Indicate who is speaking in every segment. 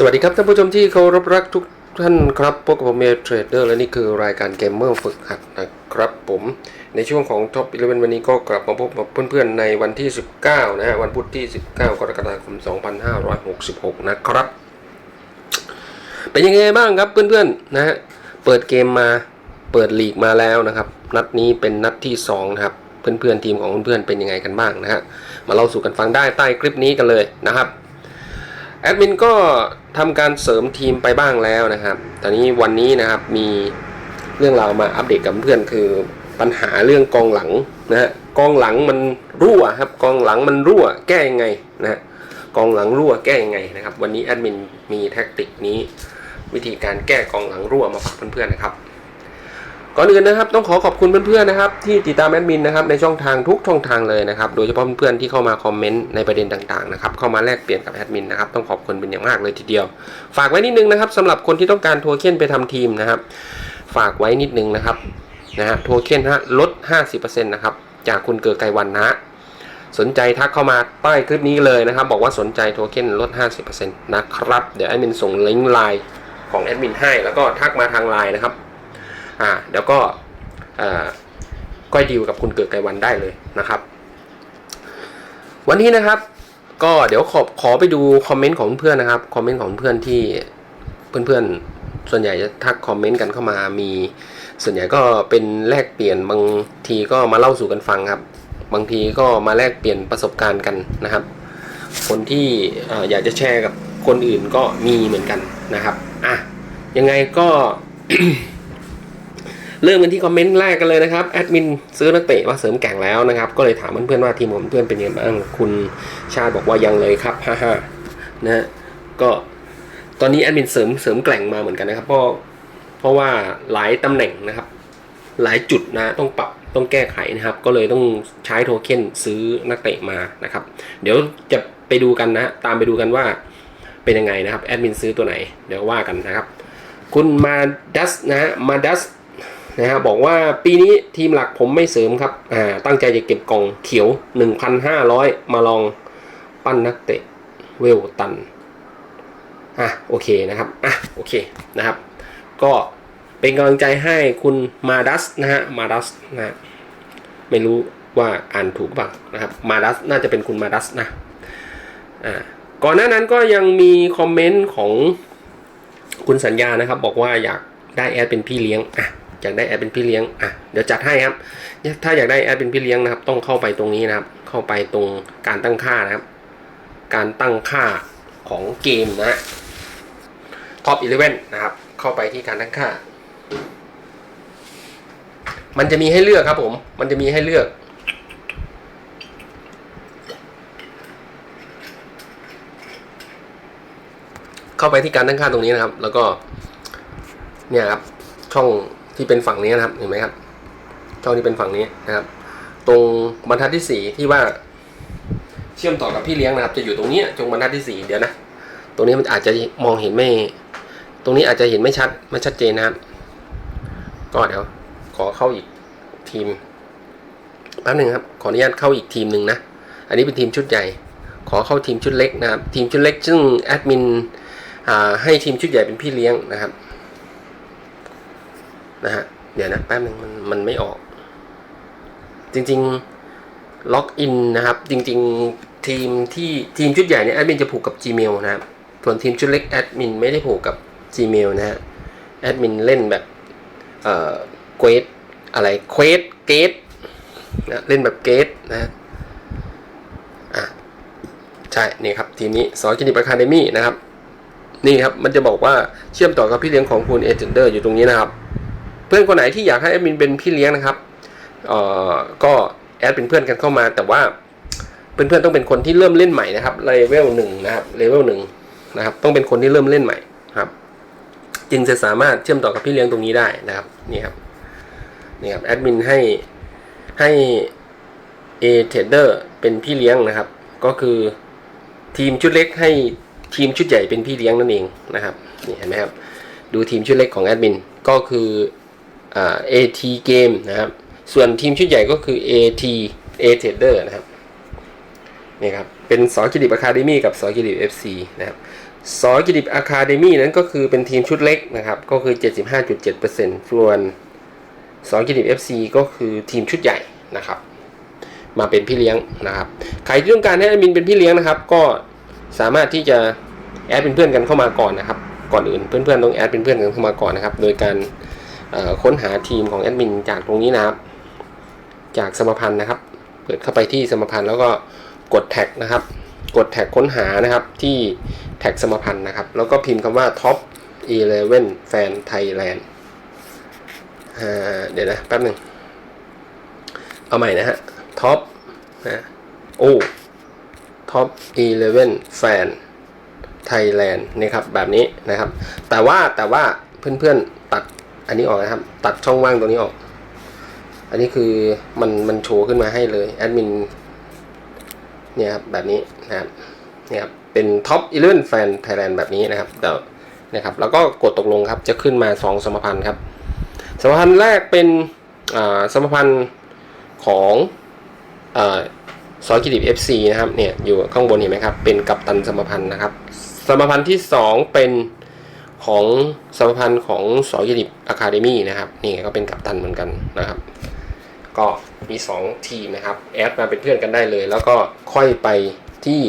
Speaker 1: สวัสดีครับท่านผู้ชมที่เคารพรักทุกท่านครับพบกับผมเมเทรดเดอร์และนี่คือรายการเกมเมอร์ฝึกหัดนะครับผมในช่วงของท็อป11 วันนี้ก็กลับมาพบกับเพื่อนๆในวันที่ 19 นะฮะวันพุธที่ 19 กรกฎาคม 2566 นะครับ เป็นยังไงบ้างครับเพื่อนๆนะฮะเปิดเกมมาเปิดลีกมาแล้วนะครับ นัดนี้เป็นนัดที่ 2 นะครับ เพื่อนๆทีมของเพื่อนๆเป็นยังไงกันบ้างนะฮะมาเล่าสู่กันฟังได้ใต้คลิปนี้กันเลยนะครับ แอดมินก็ทำการเสริมทีมไปบ้างแล้วนะครับ ตอนนี้วันนี้นะครับมีเรื่องราวมาอัปเดตกับเพื่อนคือปัญหาเรื่องกองหลังนะฮะกองหลังมันรั่วครับกองหลังมันรั่วแก้ยังไงนะฮะกองหลังรั่วแก้ยังไงนะครับ วันนี้แอดมินมีแท็กติกนี้ วิธีการแก้กองหลังรั่วมาฝากเพื่อนๆนะครับ ก่อนอื่นนะครับ ต้องขอขอบคุณเพื่อนๆนะครับ ที่ติดตามแอดมินนะครับในช่องทางทุกช่องทางเลยนะครับ โดยเฉพาะเพื่อนๆที่เข้ามาคอมเมนต์ในประเด็นต่างๆนะครับเข้ามาแลกเปลี่ยนกับแอดมินนะครับต้องขอบคุณเป็นอย่างมากเลยทีเดียว ฝากไว้นิดนึงนะครับสำหรับคนที่ต้องการโทเค็นไปทำทีมนะครับ ฝากไว้นิดนึงนะครับนะฮะโทเค็นฮะลด 50%นะครับจากคุณเกิดไกวันนะสนใจทักเข้ามาใต้คลิปนี้เลยนะครับ บอกว่าสนใจโทเค็นลด 50%นะครับ เดี๋ยวแอดมินส่งลิงก์ไลน์ของแอดมินให้ แล้วก็ทักมาทางไลน์นะครับ อ่าเดี๋ยวก็ก้อยดีลกับคุณเกิดไกรวันได้เลยนะครับ วันนี้นะครับก็เดี๋ยวขอขอไปดูคอมเมนต์ของเพื่อนนะครับคอมเมนต์ของเพื่อนที่เพื่อนๆส่วนใหญ่จะทักคอมเมนต์กันเข้ามามี ส่วนใหญ่ก็เป็นแลกเปลี่ยนบางทีก็มาเล่าสู่กันฟังครับ บางทีก็มาแลกเปลี่ยนประสบการณ์กันนะครับ คนที่ออยากจะแชร์กับคนอื่นก็มีเหมือนกันนะครับอะยังไงก็ เริ่มกันที่คอมเมนต์แรกกันเลยนะครับแอดมินซื้อนักเตะมาเสริมแก่งแล้วนะครับ ก็เลยถามเพื่อนๆว่าทีมของเพื่อนเป็นยังไงบ้างคุณชาติบอกว่ายังเลยครับฮ่าฮ่านะฮะก็ตอนนี้แอดมินเสริมเสริมแกล่งมาเหมือนกันนะครับ เพราะเพราะว่าหลายตำแหน่งนะครับ หลายจุดนะต้องปรับต้องแก้ไขนะครับ ก็เลยต้องใช้โทเค็นซื้อนักเตะมานะครับ เดี๋ยวจะไปดูกันนะ ตามไปดูกันว่าเป็นยังไงนะครับแอดมินซื้อตัวไหน เดี๋ยวว่ากันนะครับ คุณมาดัสนะมาดัส นะฮะบอกว่าปีนี้ทีมหลักผมไม่เสริมครับอ่าตั้งใจจะเก็บกล่องเขียว 1,500 มาลองปั้นนักเตะเวลตันอะโอเคนะครับอะโอเคนะครับ ก็เป็นกำลังใจให้คุณมาดัสนะฮะมาดัสนะฮะไม่รู้ว่าอ่านถูกเปล่านะครับมาดัสน่าจะเป็นคุณมาดัสนะอ่าก่อนหน้านั้นก็ยังมีคอมเมนต์ของคุณสัญญานะครับ บอกว่าอยากได้แอดเป็นพี่เลี้ยงอะ อยากได้แอดเป็นพี่เลี้ยงอะเดี๋ยวจัดให้ครับ ถ้าอยากได้แอดเป็นพี่เลี้ยงนะครับ ต้องเข้าไปตรงนี้นะครับ เข้าไปตรงการตั้งค่านะครับ การตั้งค่าของเกมนะท็อป11นะครับ เข้าไปที่การตั้งค่า มันจะมีให้เลือกครับผม มันจะมีให้เลือกเข้าไปที่การตั้งค่าตรงนี้นะครับ แล้วก็ เนี่ยครับ ช่อง ที่เป็นฝั่งนี้นะครับเห็นไหมครับช่องที่เป็นฝั่งนี้นะครับ ตรงบรรทัดที่สี่ที่ว่า เชื่อมต่อกับพี่เลี้ยงนะครับ จะอยู่ตรงนี้ตรงบรรทัดที่สี่เดี๋ยวนะตรงนี้มันอาจจะมองเห็นไม่ ตรงนี้อาจจะเห็นไม่ชัดไม่ชัดเจนนะครับ ก็เดี๋ยว ขอเข้าอีกทีมแป๊บหนึ่งครับ ขออนุญาตเข้าอีกทีมหนึ่งนะ อันนี้เป็นทีมชุดใหญ่ ขอเข้าทีมชุดเล็กนะครับ ทีมชุดเล็ก ซึ่งแอดมินให้ทีมชุดใหญ่เป็นพี่เลี้ยงนะครับ นะฮะ เดี๋ยวนะแป๊บนึงมันมันไม่ออก จริงๆล็อกอินนะครับ จริง ๆ ทีมที่ทีมชุดใหญ่เนี่ยแอดมินจะผูกกับ Gmail นะครับ ส่วนทีมชุดเล็กแอดมินไม่ได้ผูกกับ Gmail นะฮะแอดมินเล่นแบบเอ่อเกรดอะไรเควสเกตนะเล่นแบบเกตนะอะใช่นี่ครับทีมนี้สอนคลินิกอะคาเดมี่นะครับนี่ครับมันจะบอกว่าเชื่อมต่อกับพี่เลี้ยงของคุณเอเจนเดอร์อยู่ตรงนี้นะครับ เพื่อนคนไหนที่อยากให้แอดมินเป็นพี่เลี้ยงนะครับเอ่อก็แอดเป็นเพื่อนกันเข้ามา แต่ว่าเพื่อนๆต้องเป็นคนที่เริ่มเล่นใหม่นะครับเลเวลหนึ่งนะครับเลเวลหนึ่งนะครับ ต้องเป็นคนที่เริ่มเล่นใหม่ครับ จึงจะสามารถเชื่อมต่อกับพี่เลี้ยงตรงนี้ได้นะครับนี่ครับนี่ครับแอดมินให้ให้เอเทเดอร์เป็นพี่เลี้ยงนะครับ ก็คือทีมชุดเล็กให้ทีมชุดใหญ่เป็นพี่เลี้ยงนั่นเองนะครับนี่เห็นไหมครับ ดูทีมชุดเล็กของแอดมินก็คือ AT Game นะครับ ส่วนทีมชุดใหญ่ก็คือ AT A Trader นะครับนี่ครับ เป็นสอกิริบอะคาเดมี่กับสอกิริบ FC นะครับสอกิติบอะคาเดมี่นั้นก็คือเป็นทีมชุดเล็กนะครับ ก็คือ 75.7%ส่วนสอกิติบ FC ก็คือทีมชุดใหญ่นะครับ มาเป็นพี่เลี้ยงนะครับ ใครที่ต้องการให้แอดมินเป็นพี่เลี้ยงนะครับ ก็สามารถที่จะแอดเป็นเพื่อนกันเข้ามาก่อนนะครับ ก่อนอื่นเพื่อนๆต้องแอดเป็นเพื่อนกันเข้ามาก่อนนะครับ โดยการ ค้นหาทีมของแอดมินจากตรงนี้นะครับ จากสมพันธ์นะครับ เปิดเข้าไปที่สมพันธ์แล้วก็กดแท็กนะครับ กดแท็กค้นหานะครับที่แท็กสมพันธ์นะครับ แล้วก็พิมพ์คำว่า top 11 fan Thailand เดี๋ยวนะแป๊บหนึ่ง เอาใหม่นะฮะ top นะโอ้ top 11 fan Thailand นี่ครับแบบนี้นะครับ แต่ว่าแต่ว่าเพื่อนๆ อันนี้ออกนะครับ ตัดช่องว่างตรงนี้ออก อันนี้คือมันมันโชว์ขึ้นมาให้เลยแอดมินเนี่ยครับแบบนี้นะครับเนี่ยครับเป็นท็อป11 fan Thailand แบบนี้นะครับเดี๋ยวนะครับแล้วก็กดตกลงครับจะขึ้นมา 2 สมพันธ์ครับ สมพันธ์แรกเป็นอ่าสมพันธ์ของอ่าซอยกิติบ FC นะครับเนี่ยอยู่ข้างบนเห็นไหมครับเป็นกัปตันสมพันธ์นะครับ สมพันธ์ที่ 2 เป็น ของสมพันธ์ของสอยกิติบอะคาเดมี่นะครับนี่ก็เป็นกัปตันเหมือนกันนะครับ ก็มี 2 ทีมนะครับ แอดมาเป็นเพื่อนกันได้เลย แล้วก็ค่อยไปที่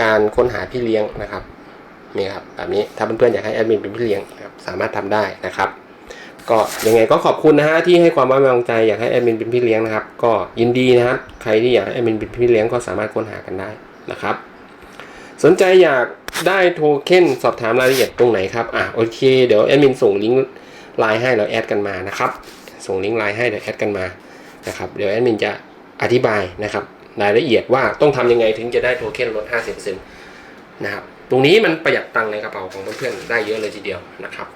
Speaker 1: การค้นหาพี่เลี้ยงนะครับนี่ครับแบบนี้ถ้าเพื่อนๆอยากให้แอดมินเป็นพี่เลี้ยงครับสามารถทำได้นะครับ ก็ยังไงก็ขอบคุณนะฮะที่ให้ความไว้วางใจอยากให้แอดมินเป็นพี่เลี้ยงนะครับ ก็ยินดีนะครับ ใครที่อยากให้แอดมินเป็นพี่เลี้ยงก็สามารถค้นหากันได้นะครับ สนใจอยาก ได้โทเค็นสอบถามรายละเอียดตรงไหนครับ อะโอเค เดี๋ยวแอดมินส่งลิงก์ไลน์ให้เราแอดกันมานะครับ ส่งลิงก์ไลน์ให้เดี๋ยวแอดกันมานะครับ เดี๋ยวแอดมินจะอธิบายนะครับรายละเอียดว่าต้องทำยังไงถึงจะได้โทเค็นลด 50%นะครับ ตรงนี้มันประหยัดตังค์ในกระเป๋าของเพื่อนๆได้เยอะเลยทีเดียวนะครับ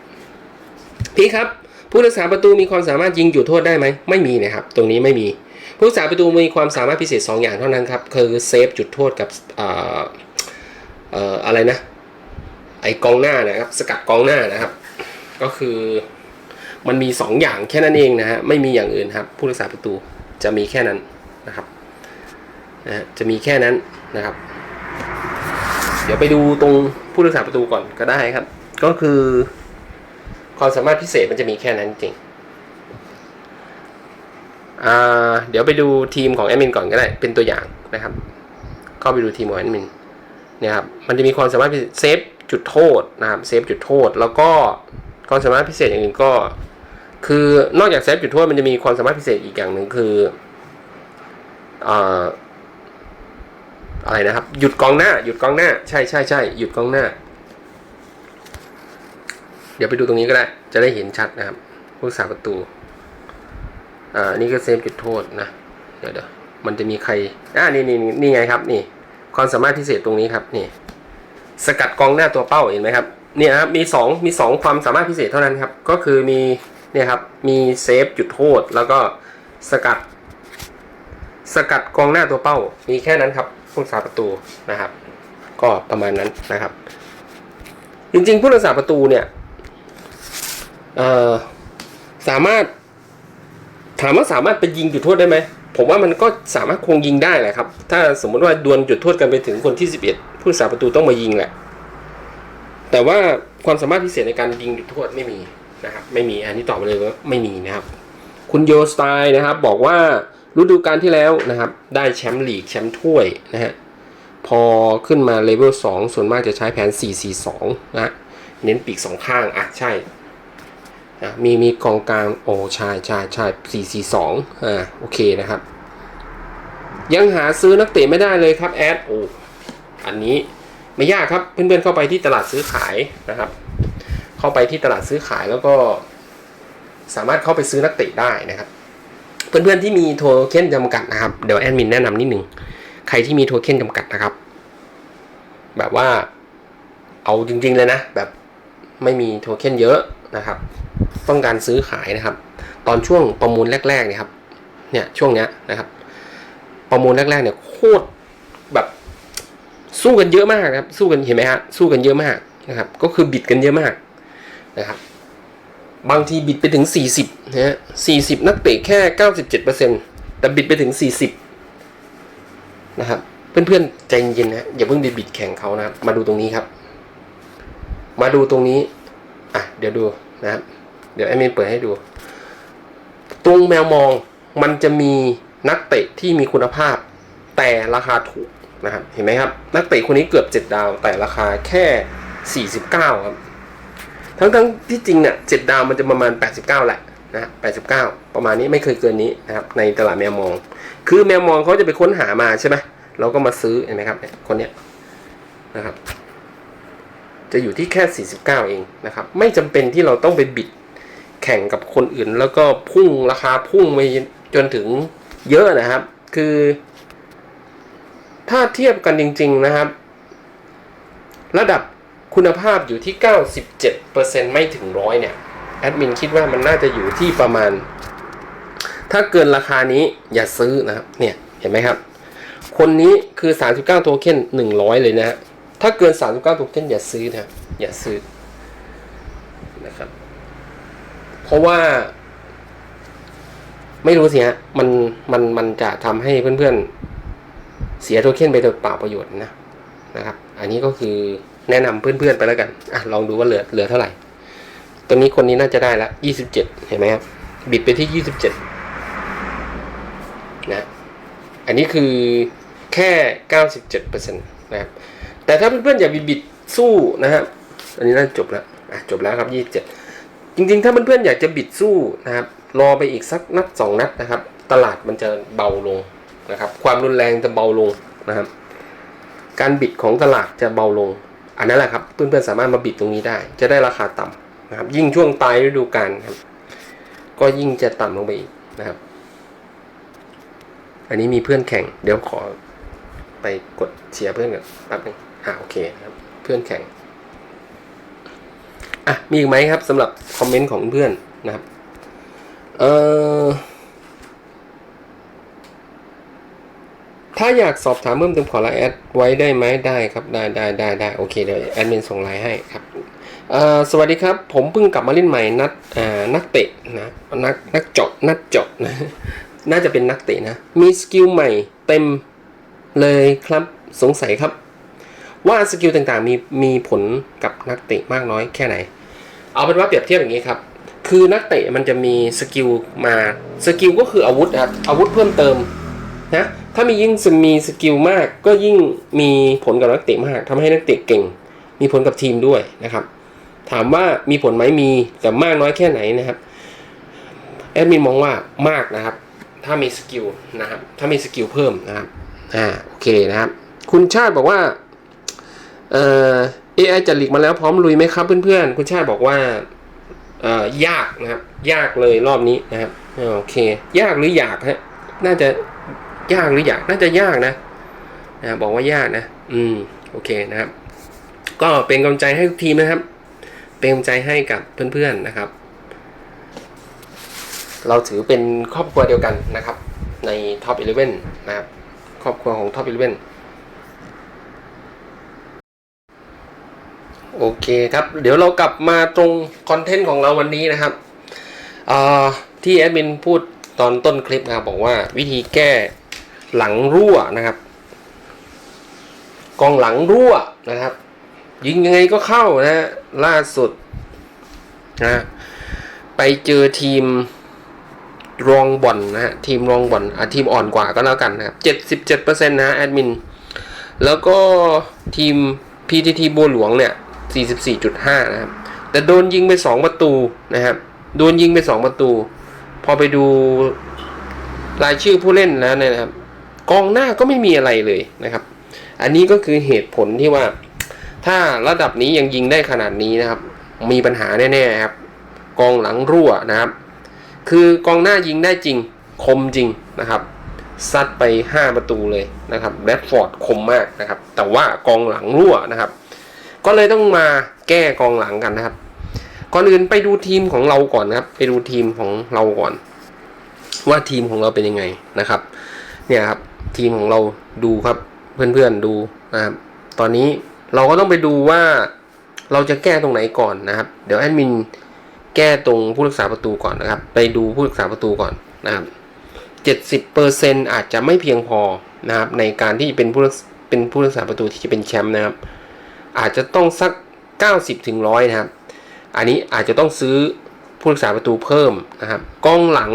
Speaker 1: พี่ครับผู้รักษาประตูมีความสามารถยิงจุดโทษได้ไหมไม่มีนะครับ ตรงนี้ไม่มี ผู้รักษาประตูมีความสามารถพิเศษ 2 อย่างเท่านั้นครับ คือเซฟจุดโทษกับ เอ่ออะไรนะ ไอกองหน้านะครับ สกัดกองหน้านะครับ ก็คือมันมี 2 อย่างแค่นั้นเองนะฮะไม่มีอย่างอื่นครับ ผู้รักษาประตูจะมีแค่นั้นนะครับนะฮะจะมีแค่นั้นนะครับ เดี๋ยวไปดูตรงผู้รักษาประตูก่อนก็ได้ครับ ก็คือความสามารถพิเศษมันจะมีแค่นั้นจริงอ่าเดี๋ยวไปดูทีมของแอดมินก่อนก็ได้ เป็นตัวอย่างนะครับ เข้าไปดูทีมของแอดมิน นี่ยครับมันจะมีความสามารถพิเศษเซฟจุดโทษนะครับเซฟจุดโทษ แล้วก็ความสามารถพิเศษอย่างอื่นก็ คือนอกจากเซฟจุดโทษมันจะมีความสามารถพิเศษอีกอย่างหนึ่งคืออะไรนะครับ หยุดกองหน้า หยุดกองหน้า ใช่ใช่ใช่หยุดกองหน้า เดี๋ยวไปดูตรงนี้ก็ได้ จะได้เห็นชัดนะครับผู้รักษาประตู อ่า นี่ก็เซฟจุดโทษนะ เดี๋ยวเดี๋ยวมันจะมีใคร อ่า นี่นี่นี่ไงครับ นี่ ความสามารถพิเศษตรงนี้ครับนี่สกัดกองหน้าตัวเป้าเห็นไหมครับเนี่ยครับมีสองมีสองความสามารถพิเศษเท่านั้นครับ ก็คือมีเนี่ยครับมีเซฟจุดโทษ แล้วก็สกัด สกัดกองหน้าตัวเป้า มีแค่นั้นครับผู้รักษาประตูนะครับ ก็ประมาณนั้นนะครับ จริงๆ ผู้รักษาประตูเนี่ยสามารถ ถามว่าสามารถไปยิงจุดโทษได้ไหม ผมว่ามันก็สามารถคงยิงได้แหละครับ ถ้าสมมติว่าดวลจุดโทษกันไปถึงคนที่ 11 ผู้รักษาประตูต้องมายิงแหละ แต่ว่าความสามารถพิเศษในการยิงจุดโทษไม่มีนะครับ ไม่มีอันนี้ตอบไปเลยว่าไม่มีนะครับ คุณโยสไตล์นะครับ บอกว่าฤดูกาลที่แล้วนะครับ ได้แชมป์ลีกแชมป์ถ้วยนะฮะพอขึ้นมาเลเวล2ส่วนมากจะใช้แผน 4-4-2นะเน้นปีกสองข้างอะใช่ อะมีมีกองกลางโอ้ใช่ใช่ใช่สี่สี่สองอ่าโอเคนะครับ ยังหาซื้อนักเตะไม่ได้เลยครับแอดโอ้อันนี้ไม่ยากครับเพื่อนๆเข้าไปที่ตลาดซื้อขายนะครับ เข้าไปที่ตลาดซื้อขายแล้วก็สามารถเข้าไปซื้อนักเตะได้นะครับ เพื่อนๆที่มีโทเค็นจำกัดนะครับเดี๋ยวแอดมินแนะนำนิดหนึ่งใครที่มีโทเค็นจำกัดนะครับ แบบว่าเอาจริงๆเลยนะ แบบไม่มีโทเค็นเยอะ นะครับ ต้องการซื้อขายนะครับ ตอนช่วงประมูลแรกๆเนี่ยครับ เนี่ยช่วงเนี้ยนะครับ ประมูลแรกๆเนี่ยโคตรแบบสู้กันเยอะมากนะครับ สู้กันเห็นไหมฮะสู้กันเยอะมากนะครับ ก็คือบิดกันเยอะมากนะครับ บางทีบิดไปถึง 40นะฮะ40 นักเตะแค่ 97%แต่บิดไปถึง 40 นะครับ เพื่อนๆใจเย็นนะอย่าเพิ่งไปบิดแข่งเขานะครับ มาดูตรงนี้ครับ มาดูตรงนี้ อะเดี๋ยวดูนะครับ เดี๋ยวแอดมินเปิดให้ดู ตรงแมวมองมันจะมีนักเตะที่มีคุณภาพ แต่ราคาถูกนะครับ เห็นไหมครับ นักเตะคนนี้เกือบ 7 ดาว แต่ราคาแค่ 49 ครับ ทั้งทั้งๆที่จริงเนี่ย7ดาวมันจะประมาณ 89 แหละนะฮะ89 ประมาณนี้ไม่เคยเกินนี้นะครับ ในตลาดแมวมอง คือแมวมองเขาจะไปค้นหามาใช่ไหมเราก็มาซื้อเห็นไหมครับคนเนี้ยนะครับ จะอยู่ที่แค่ 49 เองนะครับ ไม่จำเป็นที่เราต้องไปบิดแข่งกับคนอื่น แล้วก็พุ่งราคาพุ่งไปจนถึงเยอะนะครับ คือ ถ้าเทียบกันจริง ๆนะครับ ระดับคุณภาพอยู่ที่ 97%ไม่ถึงร้อยเนี่ยแอดมินคิดว่ามันน่าจะอยู่ที่ประมาณ ถ้าเกินราคานี้อย่าซื้อนะครับ เนี่ยเห็นไหมครับ คนนี้คือ 39 โทเค็น100 เลยนะฮะ ถ้าเกิน 39โทเค็นอย่าซื้อนะอย่าซื้อนะครับ เพราะว่า ไม่รู้สิฮะมันมันมันจะทำให้เพื่อนๆ เสียโทเค็นไปโดยเปล่าประโยชน์นะนะครับ อันนี้ก็คือแนะนำเพื่อนๆไปแล้วกันอะลองดูว่าเหลือเหลือเท่าไหร่ตัวนี้คนนี้น่าจะได้ละ27เห็นไหมครับ บิดไปที่27นะ อันนี้คือแค่97%นะครับ แต่ถ้าเพื่อนๆอยากบิดบิดสู้นะครับอันนี้น่าจบแล้วะจบแล้วครับ27จริงๆ ถ้าเพื่อนๆอยากจะบิดสู้นะครับรอไปอีกสักนัดสองนัดนะครับ ตลาดมันจะเบาลงนะครับ ความรุนแรงจะเบาลงนะครับ การบิดของตลาดจะเบาลง อันนั้นแหละครับเพื่อนๆสามารถมาบิดตรงนี้ได้ จะได้ราคาต่ำนะครับ ยิ่งช่วงปลายฤดูกาลครับ ก็ยิ่งจะต่ำลงไปอีกนะครับ อันนี้มีเพื่อนแข่ง เดี๋ยวขอไปกดเชียร์เพื่อนก่อนแป๊บนึง อ่าโอเคครับเพื่อนแข่งอะมีอีกไหมครับสำหรับคอมเมนต์ของเพื่อนนะครับเอ่อถ้าอยากสอบถามเพิ่มเติมขอไลน์แอดไว้ได้ไหมได้ครับได้ได้ได้ได้โอเคเดี๋ยวแอดมินส่งไลน์ให้ครับสวัสดีครับ ผมเพิ่งกลับมาเล่นใหม่นัดอ่านักเตะนะนักนักเจาะนักเจาะนะน่าจะเป็นนักเตะนะ มีสกิลใหม่เต็มเลยครับสงสัยครับ ว่าสกิลต่างๆมีมีผลกับนักเตะมากน้อยแค่ไหน เอาเป็นว่าเปรียบเทียบอย่างนี้ครับ คือนักเตะมันจะมีสกิลมาสกิลก็คืออาวุธนะครับอาวุธเพิ่มเติมนะถ้ามียิ่งมีสกิลมากก็ยิ่งมีผลกับนักเตะมากทำให้นักเตะเก่ง มีผลกับทีมด้วยนะครับ ถามว่ามีผลไหมมีแต่มากน้อยแค่ไหนนะครับแอดมินมองว่ามากนะครับ ถ้ามีสกิลนะครับถ้ามีสกิลเพิ่มนะครับอ่าโอเคนะครับ คุณชาติบอกว่า เอ่อ AI จะหลีกมาแล้วพร้อมลุยไหมครับเพื่อนๆ คุณชาติบอกว่าเอ่อยากนะครับ ยากเลยรอบนี้นะครับโอเค ยากหรืออยากฮะน่าจะยากหรืออยากน่าจะยากนะนะบอกว่ายากนะ อืมโอเคนะครับ ก็เป็นกำลังใจให้ทุกทีมนะครับ เป็นกำลังใจให้กับเพื่อนๆนะครับ เราถือเป็นครอบครัวเดียวกันนะครับ ใน Top 11 นะครับ ครอบครัวของ Top 11 โอเคครับ เดี๋ยวเรากลับมาตรงคอนเทนต์ของเราวันนี้นะครับที่แอดมินพูดตอนต้นคลิปนะครับบอกว่าวิธีแก้หลังรั่วนะครับ กองหลังรั่วนะครับ ยิงยังไงก็เข้านะล่าสุดนะไปเจอทีมรองบอลนะฮะทีมรองบอลอะทีมอ่อนกว่าก็แล้วกันนะครับเจ็ดสิบเจ็ดเปอร์เซ็นต์นะแอดมินแล้วก็ทีม PTT บัวหลวงเนี่ย 44.5 นะครับ แต่โดนยิงไป 2 ประตูนะครับ โดนยิงไป 2 ประตู พอไปดูรายชื่อผู้เล่นแล้วเนี่ยนะครับ กองหน้าก็ไม่มีอะไรเลยนะครับ อันนี้ก็คือเหตุผลที่ว่า ถ้าระดับนี้ยังยิงได้ขนาดนี้นะครับ มีปัญหาแน่ๆครับ กองหลังรั่วนะครับ คือกองหน้ายิงได้จริง คมจริงนะครับซัดไป 5 ประตูเลยนะครับแรดฟอร์ดคมมากนะครับ แต่ว่ากองหลังรั่วนะครับ ก็เลยต้องมาแก้กองหลังกันนะครับ ก่อนอื่นไปดูทีมของเราก่อนนะครับ ไปดูทีมของเราก่อน ว่าทีมของเราเป็นยังไงนะครับ เนี่ยครับ ทีมของเราดูครับ เพื่อนๆดูนะครับ ตอนนี้เราก็ต้องไปดูว่าเราจะแก้ตรงไหนก่อนนะครับ เดี๋ยวแอดมินแก้ตรงผู้รักษาประตูก่อนนะครับ ไปดูผู้รักษาประตูก่อนนะครับ 70%อาจจะไม่เพียงพอนะครับ ในการที่เป็นผู้รักเป็นผู้รักษาประตูที่จะเป็นแชมป์นะครับ อาจจะต้องสัก 90ถึง100 นะครับ อันนี้อาจจะต้องซื้อผู้รักษาประตูเพิ่มนะครับกองหลัง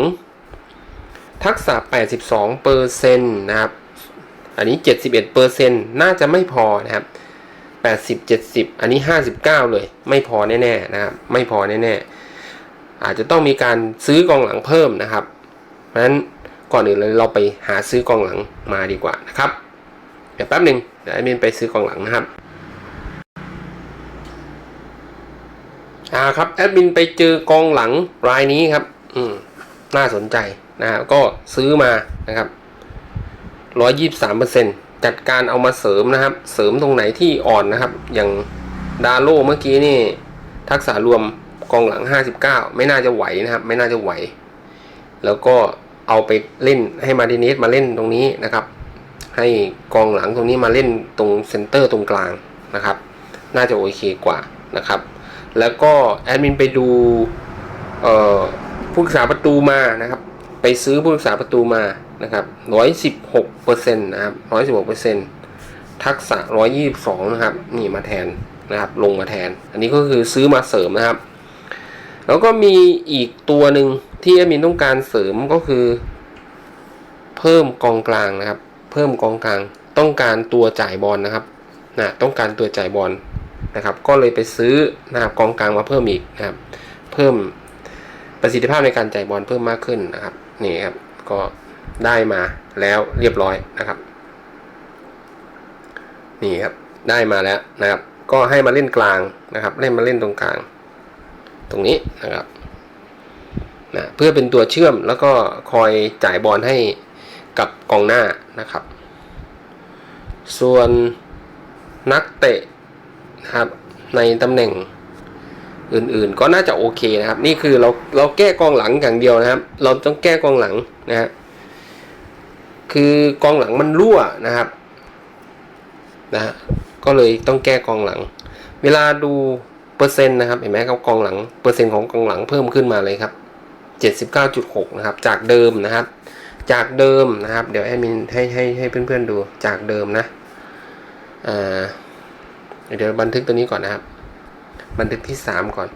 Speaker 1: ทักษะ 82เปอร์เซ็นต์นะครับ อันนี้ 71เปอร์เซ็นต์น่าจะไม่พอนะครับ80 70 อันนี้ 59 เลย ไม่พอแน่ๆนะครับ ไม่พอแน่ๆ อาจจะต้องมีการซื้อกองหลังเพิ่มนะครับ เพราะฉะนั้นก่อนอื่นเลยเราไปหาซื้อกองหลังมาดีกว่านะครับ เดี๋ยวแป๊บหนึ่งเดี๋ยวแอดมินไปซื้อกองหลังนะครับ อ่าครับแอดมินไปเจอกองหลังรายนี้ครับ อืมน่าสนใจนะครับก็ซื้อมานะครับร้อยยี่สามเปอร์เซ็นจัดการเอามาเสริมนะครับ เสริมตรงไหนที่อ่อนนะครับ อย่างดาโลเมื่อกี้นี่ ทักษะรวมกองหลังห้าสิบเก้าไม่น่าจะไหวนะครับ ไม่น่าจะไหว แล้วก็เอาไปเล่นให้มาดิเนสมาเล่นตรงนี้นะครับ ให้กองหลังตรงนี้มาเล่นตรงเซนเตอร์ตรงกลางนะครับ น่าจะโอเคกว่านะครับ แล้วก็แอดมินไปดูเอ่อผู้รักษาประตูมานะครับ ไปซื้อผู้รักษาประตูมานะครับร้อยสิบหกเปอร์เซ็นต์นะครับร้อยสิบหกเปอร์เซ็นต์ทักษะร้อยยี่สิบสองนะครับ นี่มาแทนนะครับ ลงมาแทน อันนี้ก็คือซื้อมาเสริมนะครับ แล้วก็มีอีกตัวหนึ่งที่แอดมินต้องการเสริมก็คือ เพิ่มกองกลางนะครับ เพิ่มกองกลาง ต้องการตัวจ่ายบอลนะครับนะต้องการตัวจ่ายบอล นะครับ ก็เลยไปซื้อนะครับกองกลางมาเพิ่มอีกนะครับ เพิ่มประสิทธิภาพในการจ่ายบอลเพิ่มมากขึ้นนะครับนี่ครับก็ได้มาแล้วเรียบร้อยนะครับ นี่ครับได้มาแล้วนะครับ ก็ให้มาเล่นกลางนะครับ เล่นมาเล่นตรงกลาง ตรงนี้นะครับนะเพื่อเป็นตัวเชื่อมแล้วก็คอยจ่ายบอลให้กับกองหน้านะครับ ส่วนนักเตะ นะครับ ในตำแหน่งอื่นๆ ก็น่าจะโอเคนะครับ นี่คือเราเราแก้กองหลังอย่างเดียวนะครับ เราต้องแก้กองหลังนะฮะคือกองหลังมันรั่วนะครับนะฮะก็เลยต้องแก้กองหลัง เวลาดูเปอร์เซ็นต์นะครับเห็นไหมครับกองหลังเปอร์เซ็นต์ของกองหลังเพิ่มขึ้นมาเลยครับ79.6นะครับ จากเดิมนะครับ จากเดิมนะครับ เดี๋ยวแอดมินให้ให้ให้เพื่อนๆดูจากเดิมนะอ่า เดี๋ยวบันทึกตัวนี้ก่อนนะครับ บันทึกที่ 3 ก่อน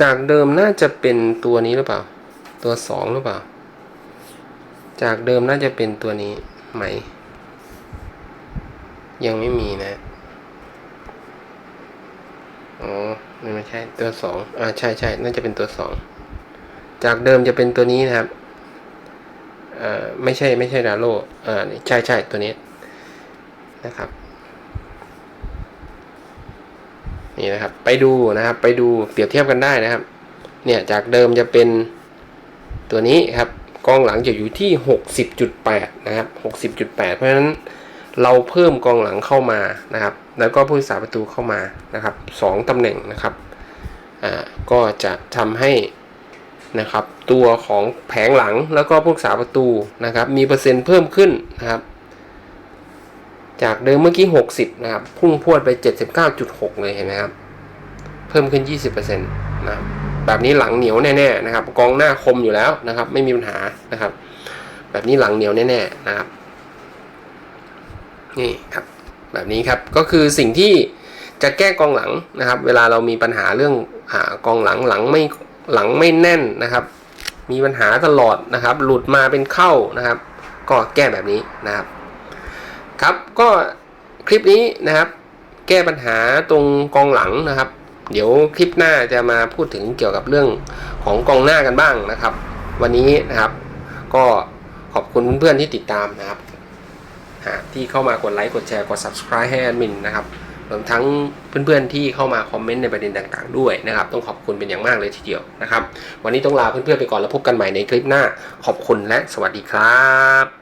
Speaker 1: จากเดิมน่าจะเป็นตัวนี้หรือเปล่า ตัว 2 หรือเปล่า จากเดิมน่าจะเป็นตัวนี้ไหม ยังไม่มีนะอ๋อไม่ใช่ตัวสองอ่าใช่ใช่น่าจะเป็นตัวสองจากเดิมจะเป็นตัวนี้นะครับอ่อไม่ใช่ไม่ใช่ดาโลอ่าใช่ใช่ตัวนี้นะครับ นี่นะครับ ไปดูนะครับ ไปดูเปรียบเทียบกันได้นะครับ เนี่ยจากเดิมจะเป็นตัวนี้ครับกองหลังจะอยู่ที่ 60.8 นะครับ 60.8 เพราะฉะนั้นเราเพิ่มกองหลังเข้ามานะครับ แล้วก็ผู้รักษาประตูเข้ามานะครับสองตำแหน่งนะครับอ่าก็จะทำให้นะครับตัวของแผงหลังแล้วก็ผู้รักษาประตูนะครับ มีเปอร์เซ็นต์เพิ่มขึ้นนะครับ จากเดิมเมื่อกี้ 60 นะครับ พุ่งพวดไป 79.6 เลยเห็นไหมครับ เพิ่มขึ้น 20%นะครับแบบนี้หลังเหนียวแน่ๆนะครับ กองหน้าคมอยู่แล้วนะครับ ไม่มีปัญหานะครับ แบบนี้หลังเหนียวแน่ๆนะครับ นี่ครับ แบบนี้ครับ ก็คือสิ่งที่จะแก้กองหลังนะครับ เวลาเรามีปัญหาเรื่องอากองหลังหลังไม่หลังไม่แน่นนะครับ มีปัญหาตลอดนะครับ หลุดมาเป็นเข้านะครับ ก็แก้แบบนี้นะครับ ครับก็คลิปนี้นะครับ แก้ปัญหาตรงกองหลังนะครับ เดี๋ยวคลิปหน้าจะมาพูดถึงเกี่ยวกับเรื่องของกองหน้ากันบ้างนะครับ วันนี้นะครับ ก็ขอบคุณเพื่อนๆที่ติดตามนะครับที่เข้ามากดไลค์กดแชร์กด subscribe ให้แอดมินนะครับรวมทั้งเพื่อนๆที่เข้ามาคอมเมนต์ในประเด็นต่างๆด้วยนะครับ ต้องขอบคุณเป็นอย่างมากเลยทีเดียวนะครับ วันนี้ต้องลาเพื่อนๆไปก่อนแล้วพบกันใหม่ในคลิปหน้า ขอบคุณและสวัสดีครับ